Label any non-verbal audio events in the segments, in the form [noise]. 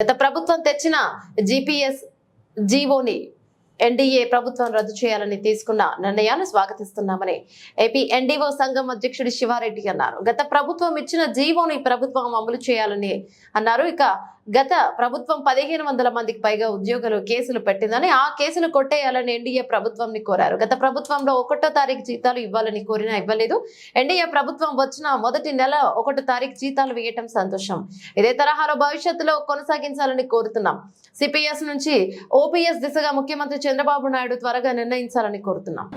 గత ప్రభుత్వం తెచ్చిన జిపిఎస్ జీవోని ఎన్డీఏ ప్రభుత్వం రద్దు చేయాలని తీసుకున్న నిర్ణయాన్ని స్వాగతిస్తున్నామని ఏపీ ఎన్డీఓ సంఘం అధ్యక్షుడు శివారెడ్డి అన్నారు. గత ప్రభుత్వం ఇచ్చిన జీవోని ప్రభుత్వం అమలు చేయాలని అన్నారు. ఇక గత ప్రభుత్వం పదిహేను వందల మందికి పైగా ఉద్యోగులు కేసులు పెట్టిందని ఆ కేసులు కొట్టేయాలని ఎన్డీఏ ప్రభుత్వంని కోరారు. గత ప్రభుత్వంలో ఒకటో తారీఖు జీతాలు ఇవ్వాలని కోరినా ఇవ్వలేదు. ఎన్డీఏ ప్రభుత్వం వచ్చిన మొదటి నెల ఒకటో తారీఖు జీతాలు వేయటం సంతోషం. ఇదే తరహాలో భవిష్యత్తులో కొనసాగించాలని కోరుతున్నాం. సిపిఎస్ నుంచి ఓపీఎస్ దిశగా ముఖ్యమంత్రి చంద్రబాబు నాయుడు త్వరగా నిర్ణయించాలని కోరుతున్నాం.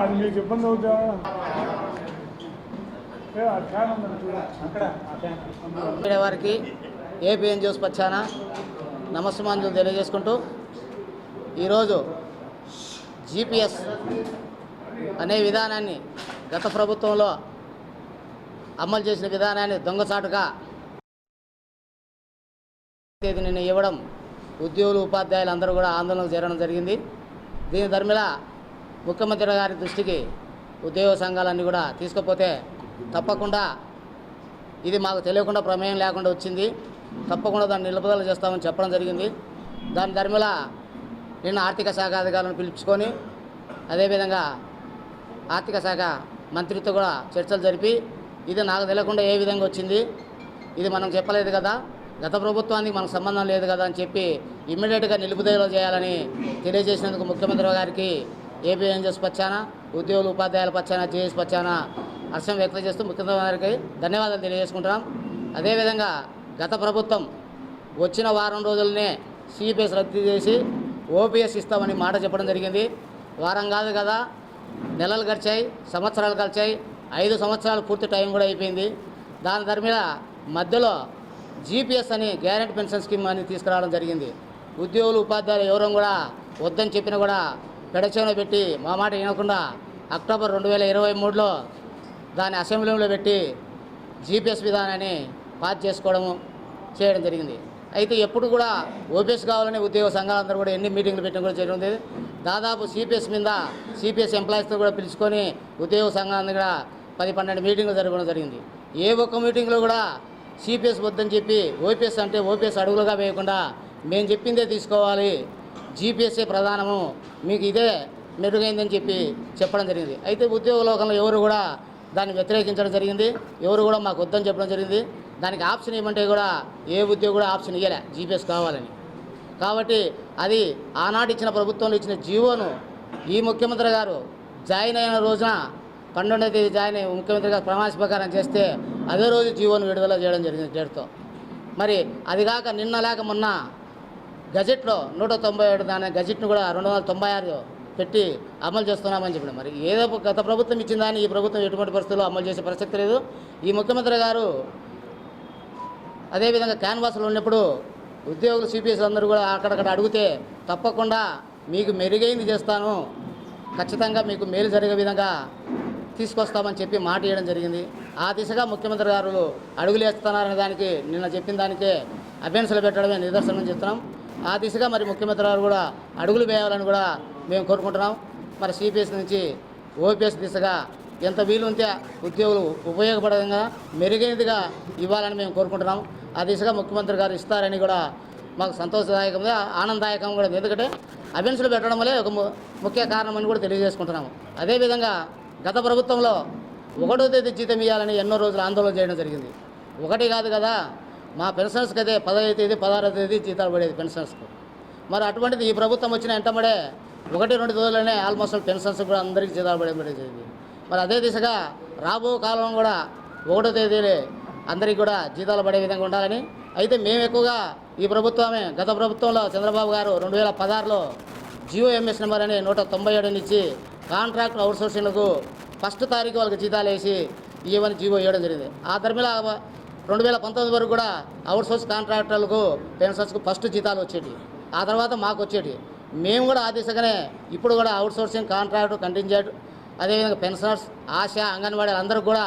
అది మీకు ఇబ్బంది అవుతా వారికి ఏపీఎన్ జ్యూస్ పచ్చాన నమస్మాంజలు తెలియజేసుకుంటూ ఈరోజు జీపీఎస్ అనే విధానాన్ని గత ప్రభుత్వంలో అమలు చేసిన విధానాన్ని దొంగచాటుగా తేదీ నిన్న ఇవ్వడం ఉద్యోగులు ఉపాధ్యాయులు అందరూ కూడా ఆందోళనకు చేరడం జరిగింది. దీని ధర్మిలా ముఖ్యమంత్రి గారి దృష్టికి ఉద్యోగ సంఘాలన్నీ కూడా తీసుకుపోతే తప్పకుండా ఇది మాకు తెలియకుండా ప్రమేయం లేకుండా వచ్చింది. తప్పకుండా దాన్ని నిలుపుదల చేస్తామని చెప్పడం జరిగింది. దాని ధర్మిల నిన్న ఆర్థిక శాఖ అధికారులను పిలుచుకొని అదేవిధంగా ఆర్థిక శాఖ మంత్రితో కూడా చర్చలు జరిపి ఇది నాకు తెలియకుండా ఏ విధంగా వచ్చింది ఇది మనం చెప్పలేదు కదా. గత ప్రభుత్వానికి మనకు సంబంధం లేదు కదా అని చెప్పి ఇమ్మీడియట్గా నిలుపుదల చేయాలని తెలియజేసినందుకు ముఖ్యమంత్రి గారికి ఏపీఎన్జెస్ పచ్చాన ఉద్యోగులు ఉపాధ్యాయుల పచ్చాన జేఎస్ పచ్చాన హర్షం వ్యక్తం చేస్తూ ముఖ్యమంత్రి గారికి ధన్యవాదాలు తెలియజేసుకుంటున్నాం. అదేవిధంగా గత ప్రభుత్వం వచ్చిన వారం రోజులనే సిపిఎస్ రద్దు చేసి ఓపీఎస్ ఇస్తామని మాట చెప్పడం జరిగింది. వారం కాదు కదా నెలలు గడిచాయి సంవత్సరాలు గడిచాయి ఐదు సంవత్సరాలు పూర్తి టైం కూడా అయిపోయింది. దాని ధర మీద మధ్యలో జీపీఎస్ అని గ్యారెంటీ పెన్షన్ స్కీమ్ అని తీసుకురావడం జరిగింది. ఉద్యోగులు ఉపాధ్యాయులు ఎవరూ కూడా వద్దని చెప్పినా కూడా పెడచెవిన పెట్టి మా మాట వినకుండా అక్టోబర్ రెండు వేల ఇరవై మూడులో దాన్ని అసెంబ్లీలో పెట్టి జీపీఎస్ విధానాన్ని పాస్ చేసుకోవడము చేయడం జరిగింది. అయితే ఎప్పుడు కూడా ఓపీఎస్ కావాలని ఉద్యోగ సంఘాలందరూ కూడా ఎన్ని మీటింగ్లు పెట్టడం కూడా జరిగింది దాదాపు సిపిఎస్ మీద సిపిఎస్ ఎంప్లాయీస్తో కూడా పిలుచుకొని ఉద్యోగ సంఘాలను కూడా పది పన్నెండు మీటింగ్లు జరగడం జరిగింది. ఏ ఒక్క మీటింగ్లో కూడా సిపిఎస్ వద్దని చెప్పి ఓపీఎస్ అంటే ఓపీఎస్ అడుగులుగా వేయకుండా మేము చెప్పిందే తీసుకోవాలి. జీపీఎస్ఏ ప్రధానము మీకు ఇదే మెరుగైందని చెప్పి చెప్పడం జరిగింది. అయితే ఉద్యోగ లోకంలో ఎవరు కూడా దాన్ని వ్యతిరేకించడం జరిగింది. ఎవరు కూడా మాకు వద్దని చెప్పడం జరిగింది. దానికి ఆప్షన్ ఇవ్వమంటే కూడా ఏ ఉద్యోగి కూడా ఆప్షన్ ఇవ్వలే జీపీఎస్ కావాలని. కాబట్టి అది ఆనాటిచ్చిన ప్రభుత్వంలో ఇచ్చిన జీవోను ఈ ముఖ్యమంత్రి గారు జాయిన్ అయిన రోజున పన్నెండవ తేదీ జాయిన్ అయ్యి ముఖ్యమంత్రి గారు ప్రమాణ స్వీకారం చేస్తే అదే రోజు జీవోను విడుదల చేయడం జరిగింది డేట్తో మరి అది కాక నిన్న లేక మొన్న గజెట్లో నూట తొంభై ఏడు దాని గజెట్ను కూడా రెండు వందల తొంభై ఆరు పెట్టి అమలు చేస్తున్నామని చెప్పిన మరి ఏదో గత ప్రభుత్వం ఇచ్చిందని ఈ ప్రభుత్వం ఎటువంటి పరిస్థితుల్లో అమలు చేసే ప్రసక్తి లేదు. ఈ ముఖ్యమంత్రి గారు అదేవిధంగా క్యాన్వాస్లో ఉన్నప్పుడు ఉద్యోగులు సిపిఎస్ అందరూ కూడా అక్కడక్కడ అడిగితే తప్పకుండా మీకు మెరుగైంది చేస్తాను. ఖచ్చితంగా మీకు మేలు జరిగే విధంగా తీసుకొస్తామని చెప్పి మాట ఇవ్వడం జరిగింది. ఆ దిశగా ముఖ్యమంత్రి గారు అడుగులు వేస్తున్నారనే దానికి నిన్న చెప్పిన దానికే అభ్యర్థులు పెట్టడమే నిదర్శనం చెప్తున్నాం. ఆ దిశగా మరి ముఖ్యమంత్రి గారు కూడా అడుగులు వేయాలని కూడా మేము కోరుకుంటున్నాం. మరి సిపిఎస్ నుంచి ఓపీఎస్ దిశగా ఎంత వీలు ఉంటే ఉద్యోగులు ఉపయోగపడంగా మెరుగైనదిగా ఇవ్వాలని మేము కోరుకుంటున్నాం. ఆ దిశగా ముఖ్యమంత్రి గారు ఇస్తారని కూడా మాకు సంతోషదాయకంగా ఆనందదాయకం కూడా ఎందుకంటే అభ్యర్థులు పెట్టడం వల్లే ఒక ము- ముఖ్య కారణం అని కూడా తెలియజేసుకుంటున్నాము. అదేవిధంగా గత ప్రభుత్వంలో ఒకటో తేదీ జీతం ఇవ్వాలని ఎన్నో రోజులు ఆందోళన చేయడం జరిగింది. ఒకటి కాదు కదా మా పెన్షన్స్కి అయితే పదహైదు తేదీ పదహారో తేదీ జీతాలు పడేది పెన్షన్స్కు మరి అటువంటిది ఈ ప్రభుత్వం వచ్చిన వెంటబడే ఒకటి రెండు రోజుల్లోనే ఆల్మోస్ట్ పెన్షన్స్ కూడా అందరికీ జీతాలు పడే మరి అదే దిశగా రాబో కాలం కూడా ఒకటో తేదీలే అందరికీ కూడా జీతాలు పడే విధంగా ఉండాలని అయితే మేము ఎక్కువగా ఈ ప్రభుత్వమే గత ప్రభుత్వంలో చంద్రబాబు గారు రెండు వేల పదహారులో జియో ఎంఎస్ నెంబర్ అని నూట తొంభై ఏడునిచ్చి కాంట్రాక్ట్ అవుట్సోర్సింగ్లకు ఫస్ట్ తారీఖు వాళ్ళకి జీతాలు వేసి ఇవ్వని జీవో ఇవ్వడం జరిగింది. ఆ ధర్మిల రెండు వేల పంతొమ్మిది వరకు కూడా అవుట్సోర్స్ కాంట్రాక్టర్లకు పెన్షన్స్కు ఫస్ట్ జీతాలు వచ్చేటి ఆ తర్వాత మాకు వచ్చేటి మేము కూడా ఆ దిశగానే ఇప్పుడు కూడా అవుట్సోర్సింగ్ కాంట్రాక్ట్ కంటింజెంట్. అదేవిధంగా పెన్షనర్స్ ఆశ అంగన్వాడీ అందరూ కూడా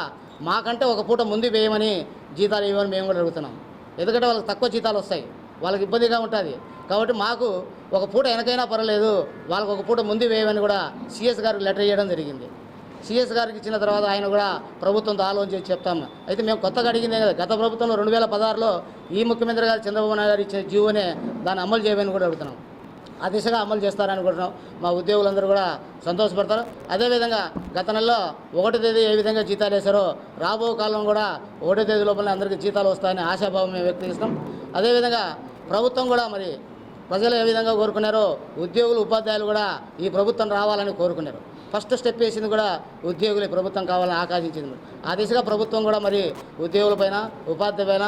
మాకంటే ఒక పూట ముందు వేయమని జీతాలు ఇవ్వమని మేము కూడా అడుగుతున్నాం. ఎందుకంటే వాళ్ళకి తక్కువ జీతాలు వస్తాయి. వాళ్ళకి ఇబ్బందిగా ఉంటుంది. కాబట్టి మాకు ఒక పూట వెనకైనా పర్వాలేదు వాళ్ళకు ఒక పూట ముందు వేయమని కూడా సిఎస్ గారికి లెటర్ ఇవ్వడం జరిగింది. సిఎస్ గారికి ఇచ్చిన తర్వాత ఆయన కూడా ప్రభుత్వంతో ఆలోచన చేసి చెప్తాము అయితే మేము కొత్తగా అడిగిందే కదా గత ప్రభుత్వంలో రెండు వేల పదహారులో ఈ ముఖ్యమంత్రి గారు చంద్రబాబు నాయుడు గారు ఇచ్చిన జీవోనే దాన్ని అమలు చేయమని కూడా అడుగుతున్నాం. ఆ దిశగా అమలు చేస్తారనుకుంటున్నాం మా ఉద్యోగులందరూ కూడా సంతోషపడతారు. అదేవిధంగా గత నెలలో ఒకటో తేదీ ఏ విధంగా జీతాలు వేశారో రాబో కాలం కూడా ఒకటో తేదీ లోపల అందరికీ జీతాలు వస్తాయని ఆశాభావం మేము వ్యక్తీస్తాం అదేవిధంగా ప్రభుత్వం కూడా మరి ప్రజలు ఏ విధంగా కోరుకున్నారో ఉద్యోగులు ఉపాధ్యాయులు కూడా ఈ ప్రభుత్వం రావాలని కోరుకున్నారు. ఫస్ట్ స్టెప్ వేసింది కూడా ఉద్యోగులు ప్రభుత్వం కావాలని ఆకాంక్షించింది. ఆ దిశగా ప్రభుత్వం కూడా మరి ఉద్యోగులపైన ఉపాధ్యాయులపైన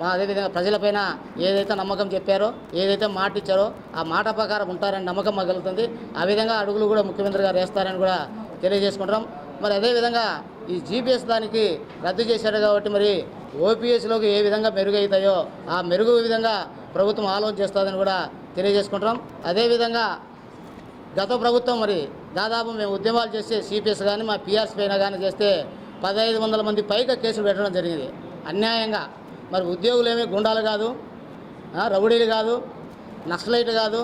మా అదేవిధంగా ప్రజలపైన ఏదైతే నమ్మకం చెప్పారో ఏదైతే మాట ఇచ్చారో ఆ మాట ప్రకారం ఉంటారని నమ్మకం మాకు కలుగుతుంది ఆ విధంగా అడుగులు కూడా ముఖ్యమంత్రి గారు వేస్తారని కూడా తెలియజేసుకుంటాం మరి అదేవిధంగా ఈ జీపీఎస్ దానికి రద్దు చేశాడు కాబట్టి మరి ఓపీఎస్లోకి ఏ విధంగా మెరుగవుతాయో ఆ మెరుగు విధంగా ప్రభుత్వం ఆలోచన చేస్తుందని కూడా తెలియజేసుకుంటాం అదేవిధంగా గత ప్రభుత్వం మరి దాదాపు మేము ఉద్యమాలు చేస్తే సిపిఎస్ కానీ మా పిఆర్సీ పైన కానీ చేస్తే పదహైదు వందల మంది పైగా కేసులు పెట్టడం జరిగింది. అన్యాయంగా. మరి ఉద్యోగులు ఏమీ గుండాలు కాదు రౌడీలు కాదు నక్సలైట్ కాదు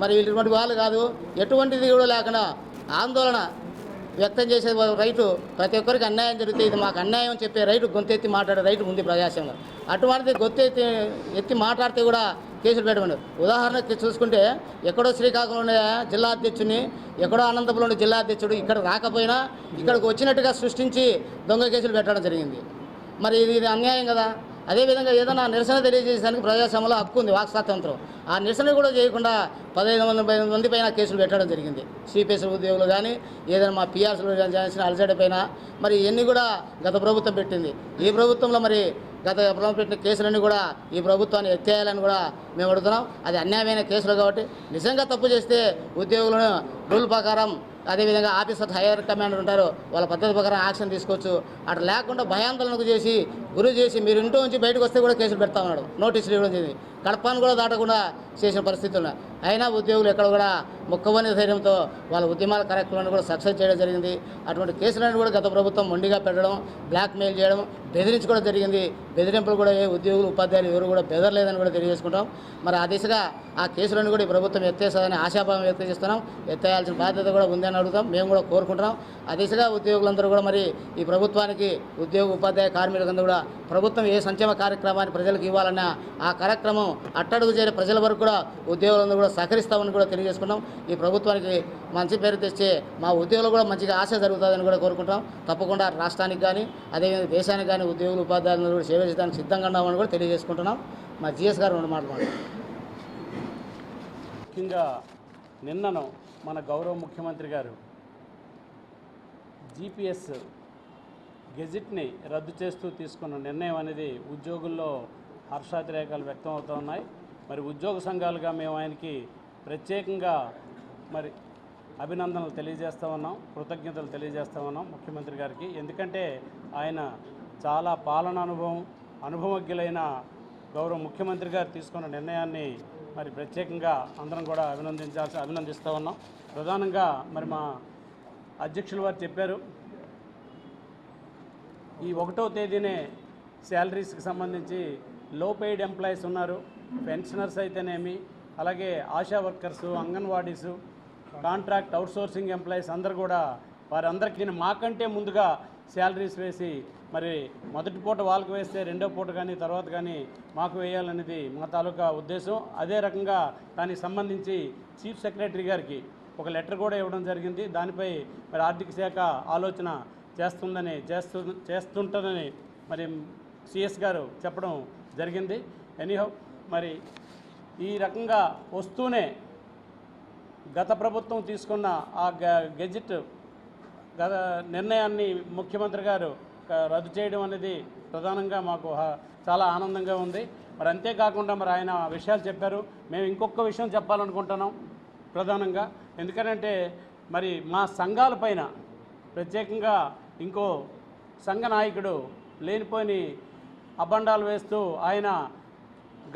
మరి ఇటువంటి వాళ్ళు కాదు. ఎటువంటిది కూడా లేకుండా ఆందోళన వ్యక్తం చేసే రైతు ప్రతి ఒక్కరికి అన్యాయం జరిగితే ఇది మాకు అన్యాయం అని చెప్పే రైతు గొంతెత్తి మాట్లాడే రైతు ఉంది ప్రజాస్వామ్యంలో. అటువంటిది గొంతెత్తి ఎత్తి మాట్లాడితే కూడా కేసులు పెట్టమండి ఉదాహరణకి చూసుకుంటే ఎక్కడో శ్రీకాకుళంలో జిల్లా అధ్యక్షుని ఎక్కడో అనంతపురంలో జిల్లా అధ్యక్షుడు ఇక్కడ రాకపోయినా ఇక్కడికి వచ్చినట్టుగా సృష్టించి దొంగ కేసులు పెట్టడం జరిగింది. మరి ఇది అన్యాయం కదా? అదేవిధంగా ఏదైనా నిరసన తెలియజేసేదానికి ప్రజాస్వామ్యంలో హక్కు ఉంది వాక్ స్వాతంత్రం ఆ నిరసన కూడా చేయకుండా పదహైదు వందల పై- మంది పైన కేసులు పెట్టడం జరిగింది. సిపిఎస్ ఉద్యోగులు కానీ ఏదైనా మా పిఆర్సీలు చేసిన అలసట పైన మరి ఇవన్నీ కూడా గత ప్రభుత్వం పెట్టింది. ఈ ప్రభుత్వంలో మరి గత ప్రభుత్వం పెట్టిన కేసులన్నీ కూడా ఈ ప్రభుత్వాన్ని ఎత్తేయాలని కూడా మేము అడుగుతున్నాం. అది అన్యాయమైన కేసులు కాబట్టి నిజంగా తప్పు చేస్తే ఉద్యోగులను రూల్ ప్రకారం అదేవిధంగా ఆఫీసర్ హైయర్ కమాండర్ ఉంటారు వాళ్ళ పద్ధతి ప్రకారం యాక్షన్ తీసుకోవచ్చు. అట్లా లేకుండా భయాందోళనకు చేసి గురి చేసి మీరు ఇంట్లో నుంచి బయటకు వస్తే కూడా కేసులు పెడతా ఉన్నాడు. నోటీసులు ఇవ్వడం జరిగింది. కడపను కూడా దాటకుండా చేసిన పరిస్థితులు అయినా ఉద్యోగులు ఎక్కడ కూడా ముక్కవని ధైర్యంతో వాళ్ళ ఉద్యమాల కార్యక్రమాన్ని కూడా సక్సెస్ చేయడం జరిగింది. అటువంటి కేసులను కూడా గత ప్రభుత్వం మొండిగా పెట్టడం బ్లాక్మెయిల్ చేయడం బెదిరించుకోవడం జరిగింది. బెదిరింపులు కూడా ఏ ఉద్యోగులు ఉపాధ్యాయులు ఎవరు కూడా బెదరలేదని కూడా తెలియజేసుకుంటాం. మరి ఆ దిశగా ఆ కేసులను కూడా ఈ ప్రభుత్వం ఎత్తేస్తుందని ఆశాభావం వ్యక్తం చేస్తున్నాం. ఎత్తేయాల్సిన బాధ్యత కూడా ఉందని అడుగుతాం. మేము కూడా కోరుకుంటున్నాం. ఆ దిశగా ఉద్యోగులందరూ కూడా మరి ఈ ప్రభుత్వానికి ఉద్యోగ ఉపాధ్యాయ కార్మికులందరూ కూడా ప్రభుత్వం ఏ సంక్షేమ కార్యక్రమాన్ని ప్రజలకు ఇవ్వాలన్న ఆ కార్యక్రమం అట్టడుగు చేరే ప్రజల వరకు కూడా ఉద్యోగులందరూ కూడా సహకరిస్తామని కూడా తెలియజేసుకున్నాం. ఈ ప్రభుత్వానికి మంచి పేరు తెచ్చే మా ఉద్యోగులు కూడా మంచిగా ఆశ జరుగుతుందని కూడా కోరుకుంటాం తప్పకుండా రాష్ట్రానికి కానీ అదేవిధంగా దేశానికి కానీ ఉద్యోగులు ఉపాధ్యాయులను కూడా సేవ చేయడానికి సిద్ధంగా ఉన్నామని కూడా తెలియజేసుకుంటున్నాం. మా జిఎస్ గారు రెండు మాటలు ముఖ్యంగా నిన్నను మన గౌరవ ముఖ్యమంత్రి గారు జీపీఎస్ గెజిట్ని రద్దు చేస్తూ తీసుకున్న నిర్ణయం అనేది ఉద్యోగుల్లో హర్షాతిరేకాలు వ్యక్తం అవుతున్నాయి మరి ఉద్యోగ సంఘాలుగా మేము ఆయనకి ప్రత్యేకంగా మరి అభినందనలు తెలియజేస్తూ ఉన్నాం కృతజ్ఞతలు తెలియజేస్తూ ఉన్నాం ముఖ్యమంత్రి గారికి. ఎందుకంటే ఆయన చాలా పాలన అనుభవం అనుభవజ్ఞులైన గౌరవ ముఖ్యమంత్రి గారు తీసుకున్న నిర్ణయాన్ని మరి ప్రత్యేకంగా అందరం కూడా అభినందించాల్సి అభినందిస్తూ ఉన్నాం. ప్రధానంగా మరి మా అధ్యక్షులు వారు చెప్పారు ఈ ఒకటో తేదీనే శాలరీస్కి సంబంధించి లో పెయిడ్ ఎంప్లాయీస్ ఉన్నారు పెన్షనర్స్ అయితేనేమి అలాగే ASHA workers anganwadis contract outsourcing employees అందరు కూడా వారందరికీ మాకంటే ముందుగా శాలరీస్ వేసి మరి మొదటి పూట వాళ్ళకి వేస్తే రెండో పూట కానీ తర్వాత కానీ మాకు వేయాలనేది మా తాలూకా ఉద్దేశం. అదే రకంగా దానికి సంబంధించి చీఫ్ సెక్రటరీ గారికి ఒక లెటర్ కూడా ఇవ్వడం జరిగింది. దానిపై మరి ఆర్థిక శాఖ ఆలోచన చేస్తుందని చేస్తు చేస్తుంటుందని మరి సిఎస్ గారు చెప్పడం జరిగింది. ఎనీహౌ మరి ఈ రకంగా వస్తూనే గత ప్రభుత్వం తీసుకున్న ఆ గ- గెజిట్ గత నిర్ణయాన్ని ముఖ్యమంత్రి గారు రద్దు చేయడం అనేది ప్రధానంగా మాకు చాలా ఆనందంగా ఉంది. మరి అంతేకాకుండా మరి ఆయన విషయాలు చెప్పారు. మేము ఇంకొక విషయం చెప్పాలనుకుంటున్నాం ప్రధానంగా. ఎందుకంటే మరి మా సంఘాల పైన ప్రత్యేకంగా ఇంకో సంఘ నాయకుడు లేనిపోని అబండాలు వేస్తూ ఆయన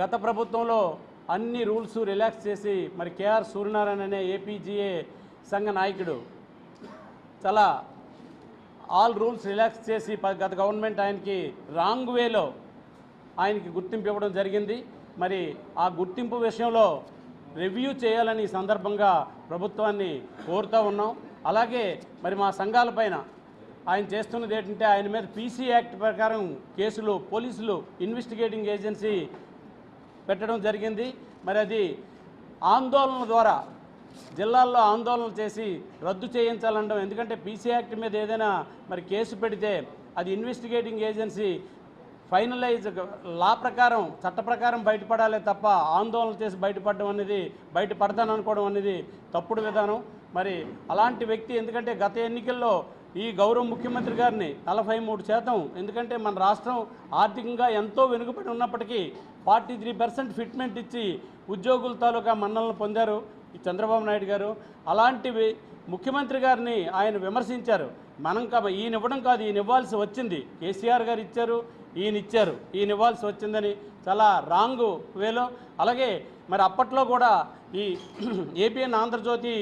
గత ప్రభుత్వంలో అన్ని రూల్స్ రిలాక్స్ చేసి మరి కేఆర్ సూర్యనారాయణ అనే ఏపీజీఏ సంఘ నాయకుడు చాలా ఆల్ రూల్స్ రిలాక్స్ చేసి గత గవర్నమెంట్ ఆయనకి రాంగ్ వేలో ఆయనకి గుర్తింపు ఇవ్వడం జరిగింది. మరి ఆ గుర్తింపు విషయంలో రివ్యూ చేయాలని సందర్భంగా ప్రభుత్వాన్ని కోరుతూ ఉన్నాం. అలాగే మరి మా సంఘాలపైన ఆయన చేస్తున్నది ఏంటంటే ఆయన మీద పీసీ యాక్ట్ ప్రకారం కేసులు పోలీసులు ఇన్వెస్టిగేటింగ్ ఏజెన్సీ పెట్టడం జరిగింది. మరి అది ఆందోళన ద్వారా జిల్లాల్లో ఆందోళన చేసి రద్దు చేయించాలనడం ఎందుకంటే పీసీ యాక్ట్ మీద ఏదైనా మరి కేసు పెడితే అది ఇన్వెస్టిగేటింగ్ ఏజెన్సీ ఫైనలైజ్ లా ప్రకారం చట్ట ప్రకారం బయటపడాలి తప్ప ఆందోళన చేసి బయటపడడం అనేది బయటపడతాను అనుకోవడం అనేది తప్పుడు విధానం. మరి అలాంటి వ్యక్తి ఎందుకంటే గత ఎన్నికల్లో ఈ గౌరవ ముఖ్యమంత్రి గారిని నలభై మూడు శాతం ఎందుకంటే మన రాష్ట్రం ఆర్థికంగా ఎంతో వెనుకబడి ఉన్నప్పటికీ ఫార్టీ త్రీ పర్సెంట్ ఫిట్మెంట్ ఇచ్చి ఉద్యోగుల తాలూకా మన్నలను పొందారు ఈ చంద్రబాబు నాయుడు గారు. అలాంటివి ముఖ్యమంత్రి గారిని ఆయన విమర్శించారు. మనం కా ఈయన ఇవ్వడం కాదు ఈయన ఇవ్వాల్సి వచ్చింది. కేసీఆర్ గారు ఇచ్చారు ఈయన ఇచ్చారు. ఈయన ఇవ్వాల్సి వచ్చిందని చాలా రాంగ్ వేలో. అలాగే మరి అప్పట్లో కూడా ఈ [clears throat] ఏపీఎన్ ఆంధ్రజ్యోతి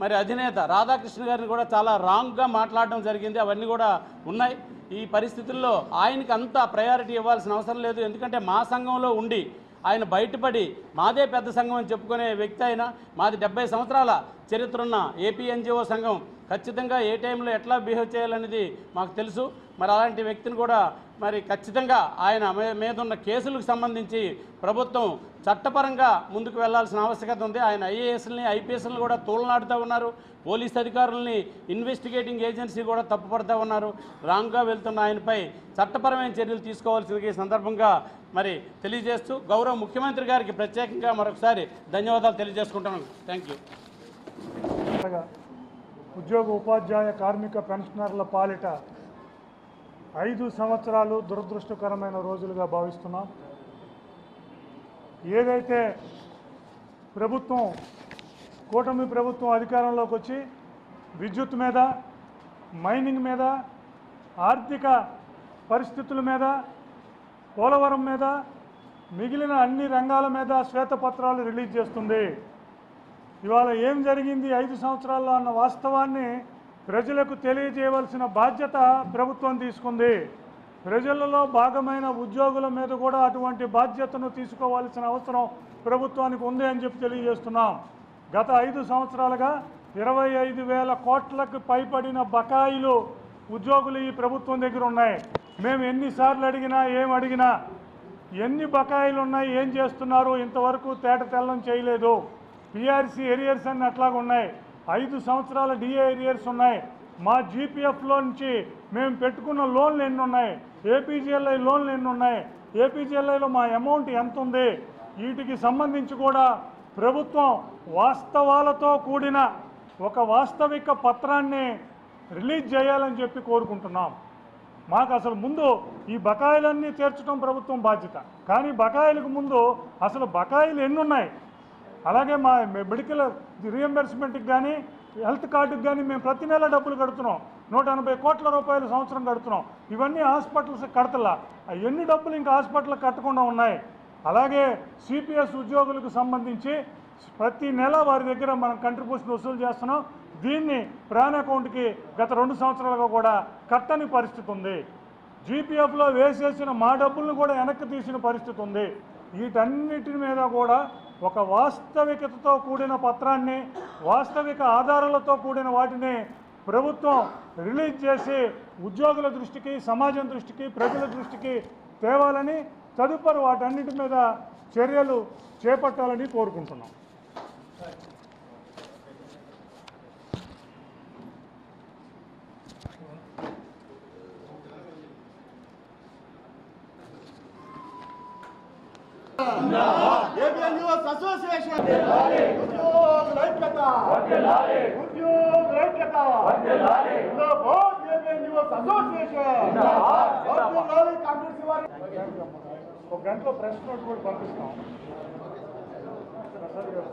మరి అధినేత రాధాకృష్ణ గారిని కూడా చాలా రాంగ్గా మాట్లాడడం జరిగింది. అవన్నీ కూడా ఉన్నాయి. ఈ పరిస్థితుల్లో ఆయనకి అంత ప్రయారిటీ ఇవ్వాల్సిన అవసరం లేదు. ఎందుకంటే మా సంఘంలో ఉండి ఆయన బయటపడి మాదే పెద్ద సంఘం అని చెప్పుకునే వ్యక్తి అయినా మాది డెబ్బై సంవత్సరాల చరిత్ర ఉన్న ఏపీ ఎన్జిఓ సంఘం ఖచ్చితంగా ఏ టైంలో ఎట్లా బిహేవ్ చేయాలనేది మాకు తెలుసు. మరి అలాంటి వ్యక్తిని కూడా మరి ఖచ్చితంగా ఆయన మీద ఉన్న కేసులకు సంబంధించి ప్రభుత్వం చట్టపరంగా ముందుకు వెళ్ళాల్సిన ఆవశ్యకత ఉంది. ఆయన ఐఏఎస్ని ఐపీఎస్ని కూడా తోలనాడుతూ ఉన్నారు. పోలీస్ అధికారుల్ని ఇన్వెస్టిగేటింగ్ ఏజెన్సీ కూడా తప్పుపడుతూ ఉన్నారు. రాంగ్గా వెళ్తున్న ఆయనపై చట్టపరమైన చర్యలు తీసుకోవాల్సింది ఈ సందర్భంగా మరి తెలియజేస్తూ గౌరవ ముఖ్యమంత్రి గారికి ప్రత్యేకంగా మరొకసారి ధన్యవాదాలు తెలియజేసుకుంటున్నాను. థ్యాంక్ యూ ఉద్యోగ ఉపాధ్యాయ కార్మిక పెన్షనర్ల పాలిట ఐదు సంవత్సరాలు దురదృష్టకరమైన రోజులుగా భావిస్తున్నాం. ఏదైతే ప్రభుత్వం కూటమి ప్రభుత్వం అధికారంలోకి వచ్చి విద్యుత్ మీద మైనింగ్ మీద ఆర్థిక పరిస్థితుల మీద పోలవరం మీద మిగిలిన అన్ని రంగాల మీద శ్వేతపత్రాలు రిలీజ్ చేస్తుంది. ఇవాళ ఏం జరిగింది ఐదు సంవత్సరాల్లో అన్న వాస్తవాన్ని ప్రజలకు తెలియజేయవలసిన బాధ్యత ప్రభుత్వం తీసుకుంది. ప్రజలలో భాగమైన ఉద్యోగుల మీద కూడా అటువంటి బాధ్యతను తీసుకోవాల్సిన అవసరం ప్రభుత్వానికి ఉంది అని చెప్పి తెలియజేస్తున్నాం. గత ఐదు సంవత్సరాలుగా ఇరవై ఐదు వేల కోట్లకు పైబడిన బకాయిలు ఉద్యోగులు ఈ ప్రభుత్వం దగ్గర ఉన్నాయి. మేము ఎన్నిసార్లు అడిగినా ఏం అడిగినా ఎన్ని బకాయిలు ఉన్నాయి ఏం చేస్తున్నారు ఇంతవరకు తేట తెల్లం చేయలేదు. పిఆర్సీ ఎరియర్స్ అన్ని అట్లాగా ఉన్నాయి. ఐదు సంవత్సరాల డిఏ ఎరియర్స్ ఉన్నాయి. మా జీపీఎఫ్లో నుంచి మేము పెట్టుకున్న లోన్లు ఎన్ని ఉన్నాయి? ఏపీజీఎల్ఐ లోన్లు ఎన్ని ఉన్నాయి? ఏపీజీఎల్ఐలో మా అమౌంట్ ఎంత ఉంది? వీటికి సంబంధించి కూడా ప్రభుత్వం వాస్తవాలతో కూడిన ఒక వాస్తవిక పత్రాన్ని రిలీజ్ చేయాలని చెప్పి కోరుకుంటున్నాం. మాకు అసలు ముందు ఈ బకాయిలన్నీ తీర్చడం ప్రభుత్వం బాధ్యత. కానీ బకాయిలకు ముందు అసలు బకాయిలు ఎన్నున్నాయి అలాగే మా మెడికల్ రియంబర్స్మెంట్కి కానీ హెల్త్ కార్డుకి కానీ మేము ప్రతి నెల డబ్బులు కడుతున్నాం. నూట ఎనభై కోట్ల రూపాయలు సంవత్సరం కడుతున్నాం. ఇవన్నీ హాస్పిటల్స్ కడతలా. ఎన్ని డబ్బులు ఇంకా హాస్పిటల్ కట్టకుండా ఉన్నాయి? అలాగే సిపిఎస్ ఉద్యోగులకు సంబంధించి ప్రతి నెల వారి దగ్గర మనం కంట్రిబ్యూషన్ వసూలు చేస్తున్నాం. దీన్ని ప్రాణ అకౌంట్కి గత రెండు సంవత్సరాలుగా కూడా కట్టని పరిస్థితి ఉంది. జీపీఎఫ్లో వేసేసిన మా డబ్బులను కూడా వెనక్కి తీసిన పరిస్థితి ఉంది. వీటన్నిటి మీద కూడా ఒక వాస్తవికతతో కూడిన పత్రాన్ని వాస్తవిక ఆధారాలతో కూడిన వాటిని ప్రభుత్వం రిలీజ్ చేసి ఉద్యోగుల దృష్టికి సమాజం దృష్టికి ప్రజల దృష్టికి తేవాలని తదుపరి వాటన్నిటి మీద చర్యలు చేపట్టాలని కోరుకుంటున్నాం No. అసోసియేషన్ ఉద్యోగుల ఐక్యత ఉద్యోగుల ఐక్యత జిందాబాద్ ఏబిఎన్ న్యూస్ అసోసియేషన్ కాంగ్రెస్ వారి ఒక గంటలో ప్రెస్ నోట్ కూడా పంపిస్తాం